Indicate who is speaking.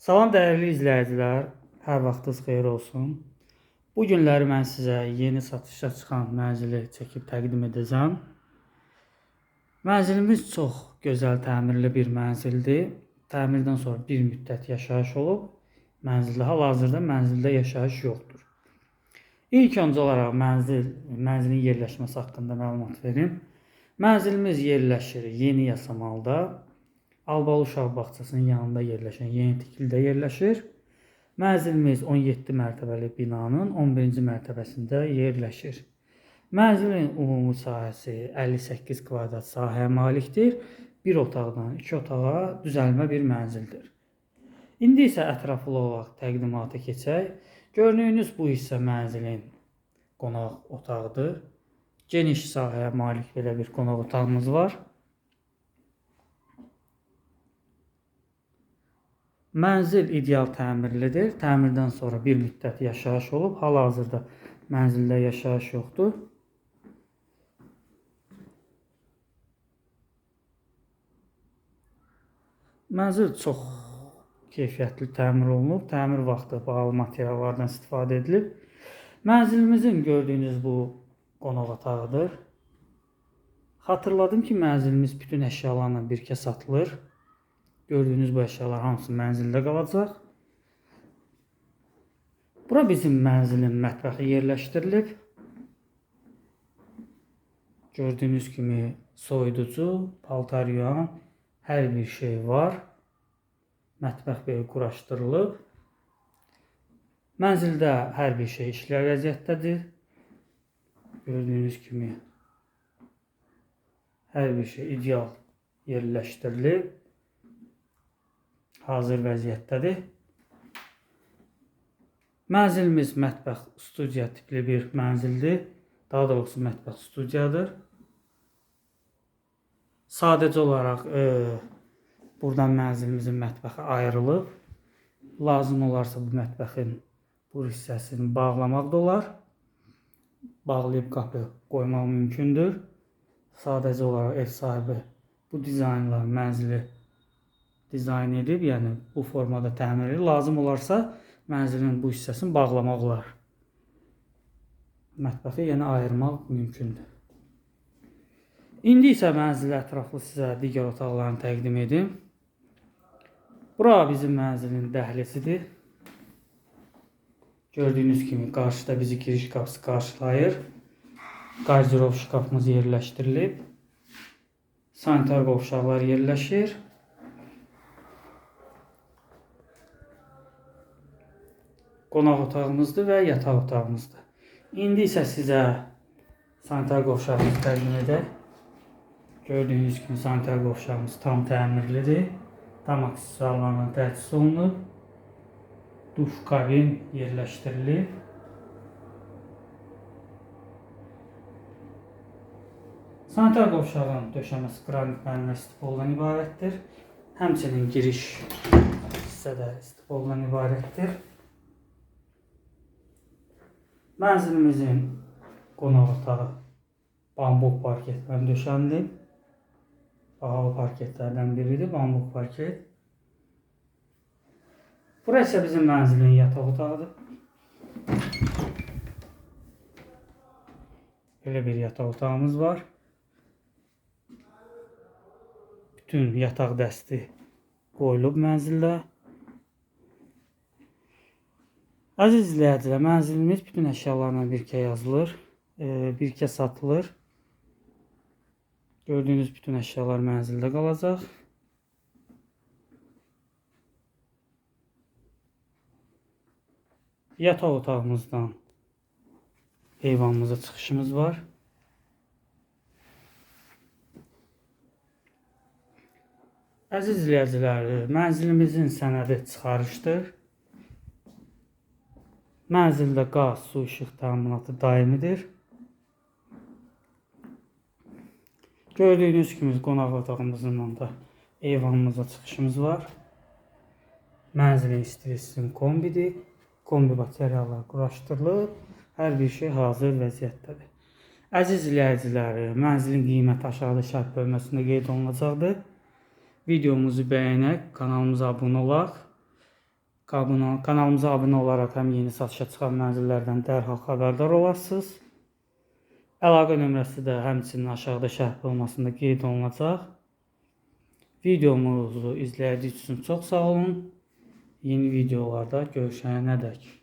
Speaker 1: Salam dəyərli izləyicilər, hər vaxtınız xeyir olsun. Bu günləri mən sizə yeni satışa çıxan mənzili çəkib təqdim edəcəm. Mənzilimiz çox gözəl təmirli bir mənzildir. Təmirdən sonra bir müddət yaşayış olub. Mənzildə hal-hazırda mənzildə yaşayış yoxdur. İlk öncə olaraq mənzil mənzilin yerləşməsi haqqında məlumat verim. Mənzilimiz yerləşir Yeni Yasamalda. Albalı uşaq bağçasının yanında yerləşən yeni tikilidə yerləşir. Mənzilimiz 17 mərtəbəli binanın 11-ci mərtəbəsində yerləşir. Mənzilin ümumi sahəsi 58 kvadrat sahəyə malikdir. Bir otaqdan iki otağa düzəlmə bir mənzildir. İndi isə ətraflı olaraq təqdimata keçək. Gördüyünüz bu hissə mənzilin qonaq otağıdır. Geniş sahəyə malik belə bir qonaq otağımız var. Mənzil ideal təmirlidir. Təmirdən sonra bir müddət yaşayış olub. Hal-hazırda mənzildə yaşayış yoxdur. Mənzil çox keyfiyyətli təmir olunub. Təmir vaxtı bahalı materiallardan istifadə edilib. Mənzilimizin gördüyünüz bu qonaq otağıdır. Xatırladım ki, mənzilimiz bütün əşyalarla birgə satılır. Gördüyünüz bu əşyalar hamısı mənzildə qalacaq. Bura bizim mənzilin mətbəxi yerləşdirilib. Gördüyünüz kimi soyuducu, paltar yuyan hər bir şey var. Mətbəx belə quraşdırılıb. Mənzildə hər bir şey işlər vəziyyətdədir. Gördüyünüz kimi hər bir şey ideal yerləşdirilib hazır vəziyyətdədir. Mənzilimiz mətbəx studiya tipli bir mənzildir. Daha doğrusu mətbəx studiyadır. Sadəcə olaraq e, buradan mənzilimizin mətbəxi ayrılıb. Lazım olarsa bu mətbəxin bu hissəsini bağlamaq da olar. Bağlayıb qapı qoymaq mümkündür. Sadəcə olaraq ev sahibi bu dizaynla mənzili dizayn edib, yəni bu formada təmir edib. Lazım olarsa mənzilin bu hissəsini bağlamaq olar. Mətbəxi yenə ayırmaq mümkündür. İndi isə mənzil ətraflı sizə digər otaqlarını təqdim edim. Bura bizim mənzilin dəhlizidir. Gördüyünüz kimi qarşıda bizi giriş qapısı qarşılayır. Qardirov şkafımız yerləşdirilib. Sanitar qovşaqlar yerləşir. Qonaq otağımızdır və yataq otağımızdır. İndi isə sizə sanitar qovşağımızı təqdim edək. Gördüyünüz kimi sanitar qovşağımız tam təmirlidir. Tam aksesuarlarla təchiz olunub. Duş kabin yerləşdirilib. Sanitar qovşağın döşəməsi qranit mərmər istipoldan ibarətdir. Həmçinin giriş hissədə istipoldan ibarətdir. Mənzilimizin qonaq otağı bambuk parketdən döşənilib. Bahalı parketlərdən biridir bambuk parket. Bura isə bizim mənzilin yataq otağıdır. Belə bir yataq otağımız var. Bütün yataq dəsti qoyulub mənzildə. Aziz izləyicilər, mənzilimiz bütün əşyalarla birgə yazılır, e, birgə satılır. Gördüyünüz bütün əşyalar mənzildə qalacaq. Yataq otağımızdan eyvanımıza çıxışımız var. Əziz izləyicilər, mənzilimizin sənədi çıxarışdır. Mənzildə qaz, su, işıq təminatı daimidir. Gördüyünüz kimi qonaq otağımızın da eyvanımıza çıxışımız var. Mənzilin istirisin kombidir. Kombi materiallar quraşdırılıb. Hər bir şey hazır vəziyyətdədir. Əziz izləyicilər, mənzilin qiyməti aşağıda şərh bölməsində qeyd olunacaqdır. Videomuzu bəyənək, kanalımıza abunə olaq. Kanal- Kanalımıza abunə olaraq həm yeni satışa çıxan mənzillərdən dərhal xəbərdar olarsınız. Əlaqə nömrəsi də həmçinin aşağıda şərh olmasında qeyd olunacaq. Videomuzu izlədiyiniz üçün çox sağ olun. Yeni videolarda görüşənədək.